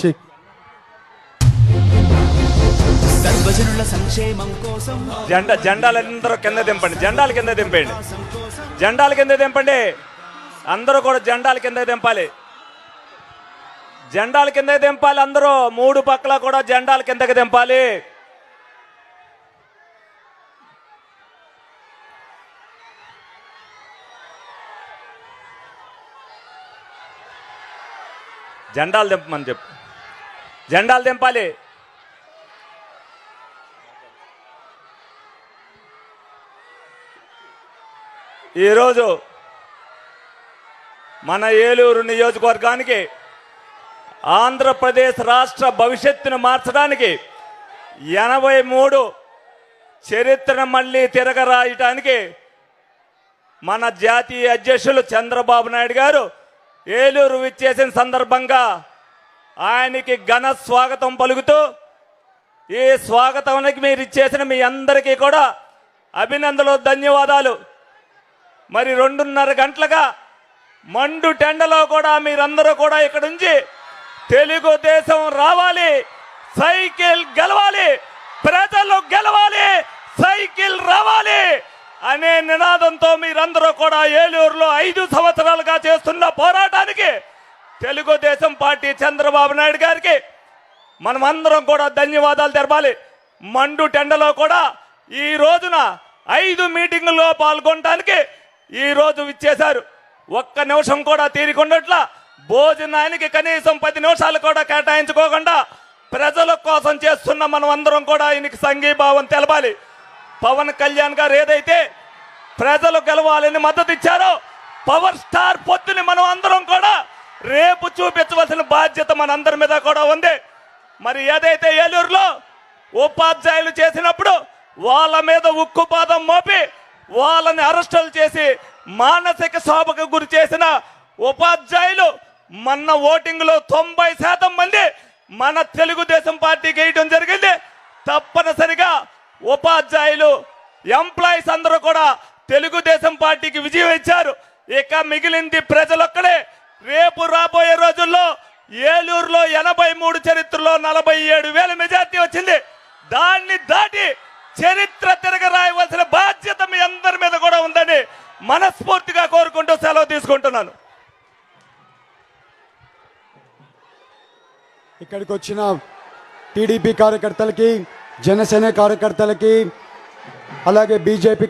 ఛీ. సర్వజనుల సంక్షేమం కోసం జెండా జెండాలందరూ కింద దింపండి జెండాలు కింద దింపండి జెండాలు కింద దింపండి. అందరూ కూడా జెండాలు కింద దింపాలి. జెండాలు కింద దింపాలి అందరూ. మూడు పక్కల కూడా జెండాలు కిందకి దింపాలి. జెండాలు దింపమని చెప్పు. జెండాలు దింపాలి ఈరోజు మన ఏలూరు నియోజకవర్గానికి ఆంధ్రప్రదేశ్ రాష్ట్ర భవిష్యత్తును మార్చడానికి ఎనభై మూడు చరిత్రను మళ్ళీ తిరగరాయటానికి మన జాతీయ అధ్యక్షులు చంద్రబాబు నాయుడు గారు ఏలూరు విచ్చేసిన సందర్భంగా ఆయనకి ఘన స్వాగతం పలుకుతూ ఈ స్వాగతానికి మీరు ఇచ్చేసిన మీ అందరికీ కూడా అభినందనలు ధన్యవాదాలు. మరి రెండున్నర గంటలుగా మండు టెండలో కూడా మీరందరూ కూడా ఇక్కడ నుంచి తెలుగుదేశం రావాలి సైకిల్ గెలవాలి ప్రజలు గెలవాలి సైకిల్ రావాలి. అనే నినాదంతో మీరందరూ కూడా ఏలూరులో ఐదు సంవత్సరాలుగా చేస్తున్న పోరాటానికి తెలుగుదేశం పార్టీ చంద్రబాబు నాయుడు గారికి మనమందరం కూడా ధన్యవాదాలు తెరపాలి. మండు టెండలో కూడా ఈ రోజున ఐదు మీటింగుల్లో పాల్గొనడానికి ఈ రోజు ఇచ్చేశారు ఒక్క నిమిషం కూడా తీరికొండట్లా భోజనానికి కనీసం పది నిమిషాలు కూడా కేటాయించుకోకుండా ప్రజల కోసం చేస్తున్న మనం అందరం కూడా ఆయనకి సంఘీభావం తెలపాలి. పవన్ కళ్యాణ్ గారు ఏదైతే ప్రజలు గెలవాలని మద్దతు ఇచ్చారో. పవర్ స్టార్ పొత్తుని మనం అందరం కూడా రేపు చూపించవలసిన బాధ్యత మనందరి మీద కూడా ఉంది. మరి ఏదైతే ఏలూరులో ఉపాధ్యాయులు చేసినప్పుడు వాళ్ళ మీద ఉక్కుపాదం మోపి వాళ్ళని అరెస్టులు చేసి మానసిక శోభకు గురి చేసిన ఉపాధ్యాయులు మన ఓటింగ్లో తొంభై శాతం మంది మన తెలుగుదేశం పార్టీకి వేయడం జరిగింది. తప్పనిసరిగా ఉపాధ్యాయులు ఎంప్లాయీస్ అందరూ కూడా తెలుగుదేశం పార్టీకి విజయం ఇచ్చారు. ఇక మిగిలింది ప్రజలొక్కడే రేపు రాబోయే రోజుల్లో ఏలూరులో ఎనభై మూడు చరిత్రలో నలభై ఏడు వేల మెజార్టీ వచ్చింది. దాన్ని దాటి చరిత్ర తిరగ రాయవలసిన బాధ్యత మీ అందరి మీద కూడా ఉందని మనస్ఫూర్తిగా కోరుకుంటూ సెలవు తీసుకుంటున్నాను. ఇక్కడికి వచ్చిన టీడీపీ కార్యకర్తలకి జనసేన కార్యకర్తలకి అలాగే బీజేపీ